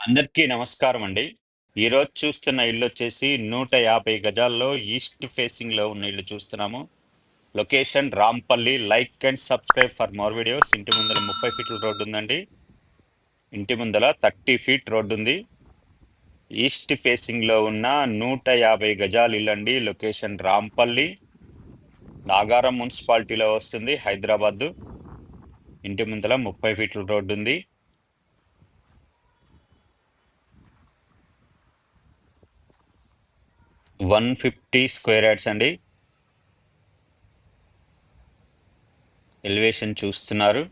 అందరికీ నమస్కారం అండి. ఈరోజు చూస్తున్న ఇల్లు వచ్చేసి నూట యాభై గజాల్లో ఈస్ట్ ఫేసింగ్‌లో ఉన్న ఇల్లు చూస్తున్నాము. Location Rampalli. Like and subscribe for more videos. ఇంటి ముందర ముప్పై ఫీట్ల రోడ్డు ఉందండి. ఇంటి ముందర థర్టీ ఫీట్ రోడ్డు ఉంది. ఈస్ట్ ఫేసింగ్‌లో ఉన్న నూట యాభై గజాలు ఇల్లు అండి లొకేషన్ రాంపల్లి. నాగారం మున్సిపాలిటీలో వస్తుంది హైదరాబాదు. ఇంటి ముందల 30 ఫీట్ల రోడ్డు ఉంది. వన్ ఫిఫ్టీ స్క్వేర్ యార్డ్స్ అండి. ఎలివేషన్ చూస్తున్నారు.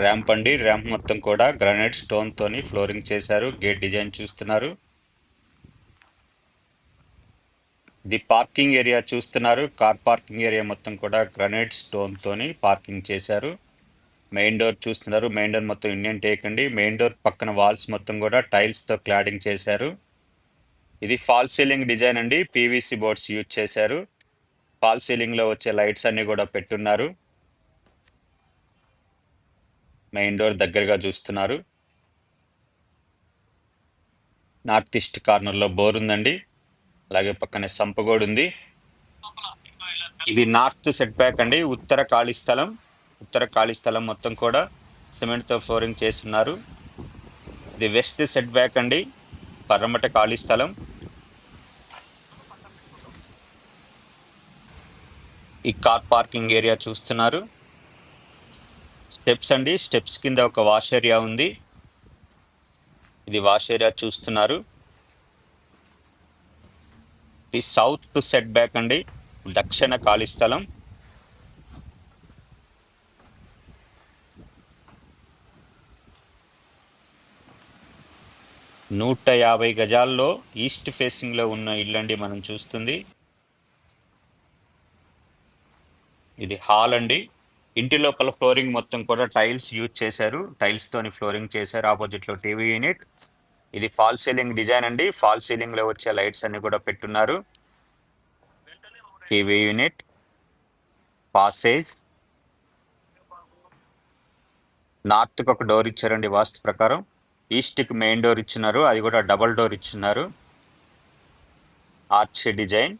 ర్యాంప్ అండి ర్యాంప్ మొత్తం కూడా గ్రానైట్ స్టోన్ తోని ఫ్లోరింగ్ చేశారు గేట్ డిజైన్ చూస్తున్నారు. ఇది పార్కింగ్ ఏరియా చూస్తున్నారు కార్ పార్కింగ్ ఏరియా మొత్తం కూడా గ్రనైట్ స్టోన్ తోని పార్కింగ్ చేశారు. మెయిన్ డోర్ చూస్తున్నారు. మెయిన్ డోర్ మొత్తం ఇండియన్ టేక్ అండి. మెయిన్ డోర్ పక్కన వాల్స్ మొత్తం కూడా టైల్స్తో క్లాడింగ్ చేశారు. ఇది ఫాల్ సీలింగ్ డిజైన్ అండి. పీవీసీ బోర్డ్స్ యూజ్ చేశారు. ఫాల్ సీలింగ్లో వచ్చే లైట్స్ అన్ని కూడా పెట్టున్నారు. మెయిన్ డోర్ దగ్గరగా చూస్తున్నారు. నార్త్ ఈస్ట్ కార్నర్లో బోర్ ఉందండి. అలాగే పక్కనే సంపగోడు ఉంది. ఇది నార్త్ సెట్ బ్యాక్ అండి. ఉత్తర ఖాళీ స్థలం. ఉత్తర ఖాళీ స్థలం మొత్తం కూడా సిమెంట్తో ఫ్లోరింగ్ చేస్తున్నారు. ఇది వెస్ట్ సెట్ బ్యాక్ అండి. పర్రమట ఖాళీ స్థలం. ఈ కార్ పార్కింగ్ ఏరియా చూస్తున్నారు. స్టెప్స్ అండి. స్టెప్స్ కింద ఒక వాష్ ఏరియా ఉంది. ఇది వాష్ ఏరియా చూస్తున్నారు. ఇది సౌత్ టు సెట్ బ్యాక్ అండి. దక్షిణ ఖాళీ స్థలం. నూట యాభై గజాల్లో ఈస్ట్ ఫేసింగ్లో ఉన్న ఇల్లండి మనం చూస్తుంది. ఇది హాల్ అండి. ఇంటి లోపల ఫ్లోరింగ్ మొత్తం కూడా టైల్స్ యూజ్ చేశారు. టైల్స్తోని ఫ్లోరింగ్ చేశారు. ఆపోజిట్లో టీవీ యూనిట్. ఇది ఫాల్ సీలింగ్ డిజైన్ అండి. ఫాల్ సీలింగ్లో వచ్చే లైట్స్ అన్ని కూడా పెట్టున్నారు. TV unit. పాసేజ్. నార్త్కి ఒక డోర్ ఇచ్చారండి వాస్తు ప్రకారం. ఈస్ట్కి మెయిన్ డోర్ ఇచ్చినారు అది కూడా డబల్ డోర్ ఇచ్చినారు. Arch design.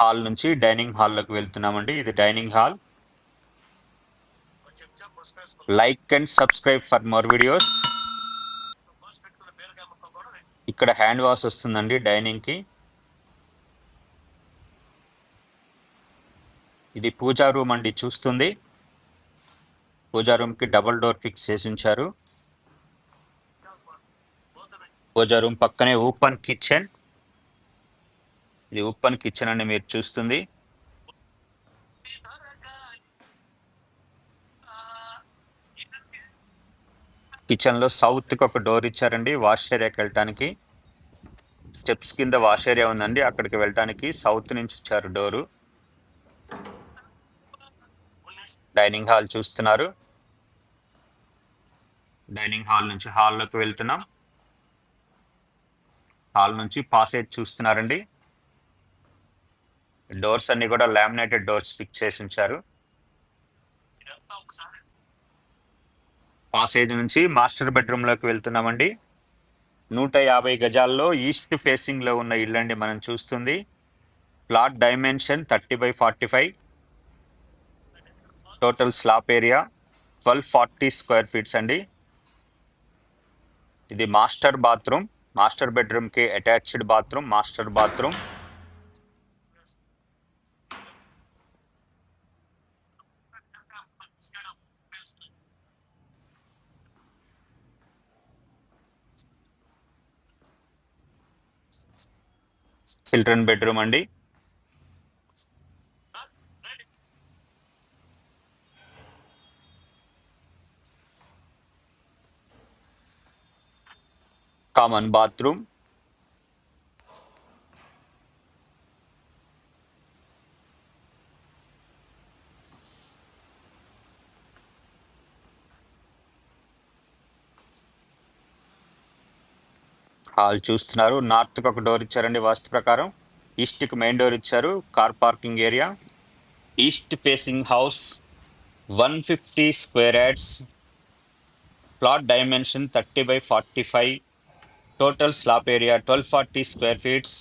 హాల్ నుంచి డైనింగ్ హాల్లోకి వెళ్తున్నామండి ఇది dining hall. Like and subscribe for more videos. ఇక్కడ హ్యాండ్ వాష్ వస్తుందండి డైనింగ్కి ఇది పూజా రూమ్ అండి చూస్తుంది. పూజా రూమ్కి డబుల్ డోర్ ఫిక్స్ చేసి ఉంచారు పూజా రూమ్ పక్కనే ఓపెన్ కిచెన్. ఇది ఓపెన్ కిచెన్ అని మీరు చూస్తుంది. కిచెన్లో సౌత్కి ఒక డోర్ ఇచ్చారండి వాష్ ఏరియాకి వెళ్ళటానికి స్టెప్స్ కింద వాష్ ఏరియా ఉందండి అక్కడికి వెళ్ళటానికి సౌత్ నుంచి ఇచ్చారు డోరు. డైనింగ్ హాల్ చూస్తున్నారు. డైనింగ్ హాల్ నుంచి హాల్లోకి వెళ్తున్నాం. హాల్ నుంచి పాసేజ్ చూస్తున్నారండి. డోర్స్ అన్ని కూడా లామినేటెడ్ డోర్స్ ఫిక్స్ చేసి ఉంచారు. పాసేజ్ నుంచి మాస్టర్ బెడ్రూమ్లోకి వెళ్తున్నామండి. నూట యాభై గజాల్లో ఈస్ట్ ఫేసింగ్లో ఉన్న ఉన్న ఇల్లండి మనం చూస్తుంది. Plot dimension thirty by forty five. Total slab area twelve forty square feets అండి. ఇది మాస్టర్ బాత్రూమ్ మాస్టర్ బెడ్రూమ్కి attached bathroom master bathroom. Children bedroom అండి. కామన్ బాత్రూమ్ హాల్ చూస్తున్నారు. నార్త్కి ఒక డోర్ ఇచ్చారండి వాస్తు ప్రకారం. ఈస్ట్కి మెయిన్ డోర్ ఇచ్చారు. Car parking area east facing house one fifty square yards plot dimension thirty by forty five total slab area twelve forty square feets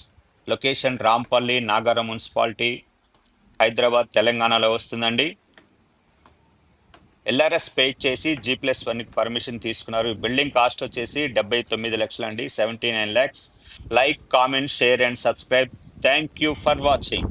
location Rampalli Nagaram municipality Hyderabad తెలంగాణలో వస్తుందండి. LRS pay చేసి G plus వన్కి permission తీసుకున్నారు. Building cost వచ్చేసి డెబ్బై తొమ్మిది లక్షలు అండి seventy nine lakhs like comment share and subscribe thank you for watching